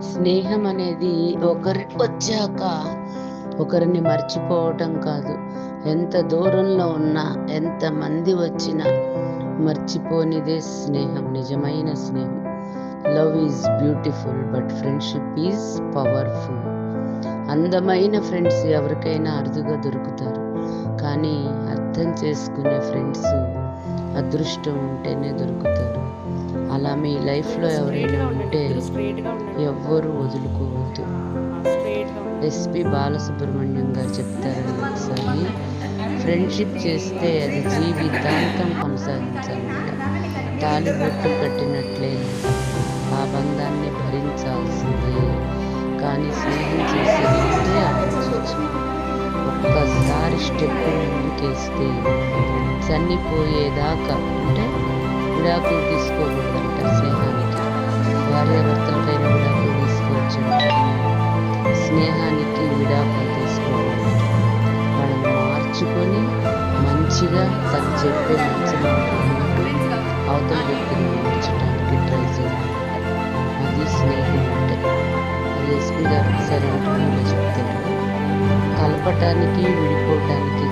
స్నేహం అనేది ఒకరి వచ్చాక ఒకరిని మర్చిపోవటం కాదు. ఎంత దూరంలో ఉన్నా ఎంత మంది వచ్చినా మర్చిపోనిదే స్నేహం నిజమైన స్నేహం. Love is beautiful but friendship is powerful అందమైన ఫ్రెండ్స్ ఎవరికైనా అరుదుగా దొరుకుతారు. కానీ అర్థం చేసుకునే ఫ్రెండ్స్ అదృష్టం ఉంటేనే దొరుకుతారు. అలా మీ లైఫ్లో ఎవరైనా ఉంటే ఎవ్వరూ వదులుకోవద్దు. ఎస్పి బాలసుబ్రహ్మణ్యం గారు చెప్తారు ఒకసారి ఫ్రెండ్షిప్ చేస్తే అది జీవితాంతం కొనసాగించాలంట. తాలిబొట్టు కట్టినట్లే ఆ బంధాన్ని భరించాల్సిందే. కానీ స్నేహం చేసేదంటే ఆలోచించు ఒక్కసారి స్టెప్ ముందుకేస్తే చనిపోయేదాకా అంటే విడాకులు తీసుకోకూడదు స్నేహానికి భార్యాభర్తలకైనా విడాకులు తీసుకోవచ్చు స్నేహానికి విడాకులు తీసుకోవాలి మనం మార్చుకొని మంచిగా తను చెప్పే మంచి అవతల వ్యక్తిని మార్చడానికి ట్రై చేయాలి అది స్నేహం అంటే ఎస్పీ గారు సరైన చెప్తారు. కలపటానికి విడిపోవటానికి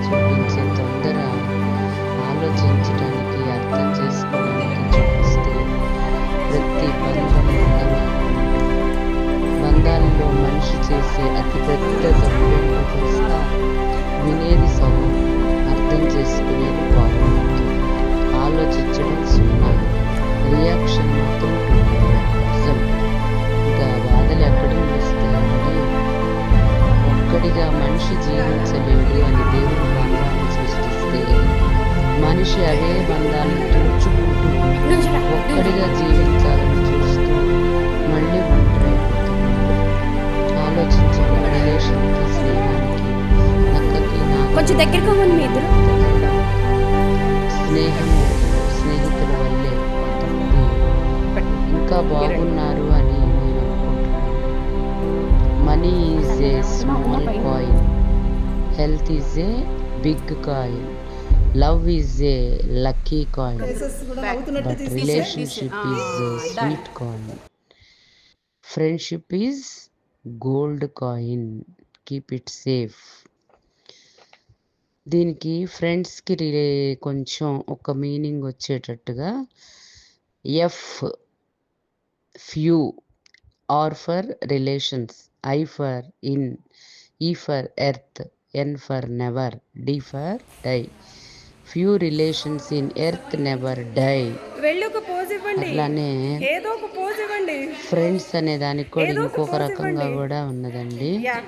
రియాక్షన్ మాత్రం నిజం ఇంకా బాధలు ఎక్కడ వస్తాయంటే ఒక్కడిగా మనిషి జీవించలేడు అని దేవుడు బంధాన్ని సృష్టిస్తే మనిషి అదే బంధాన్ని తుడుచుకుంటూ ఒక్కడిగా జీవించాలని చూస్తూ మళ్ళీ ఒంటరైపోతున్నాడు ఆలోచించండి రిలేషన్కి స్నేహానికి కొంచెం దగ్గరకు money is a small coin health is a big coin love is a lucky coin but relationship is sweet coin friendship is gold coin keep it safe దీనికి ఫ్రెండ్స్కి రిలే కొంచెం ఒక మీనింగ్ వచ్చేటట్టుగా F few R for relations I for in E for earth N for never D for die few relations in earth never die అట్లానే friends అనే దానికి కూడా ఇంకొక రకంగా. కూడా ఉన్నదండి. Yeah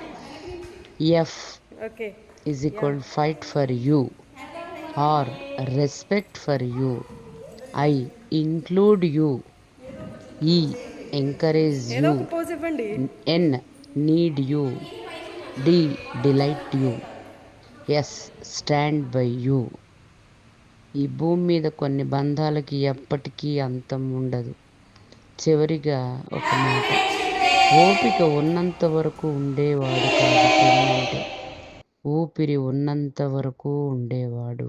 F okay is equal fight for you. Or respect for you. I include you. E encourage ఏదో need you D delight you S stand by you. ఈ భూమి మీద కొన్ని బంధాలకి ఎప్పటికీ అంతం ఉండదు. చివరిగా ఒక మాట ఓపిక ఉన్నంత వరకు ఉండేవాడు కాదు పెళ్ళంటే ఊపిరి ఉన్నంత వరకు ఉండేవాడు.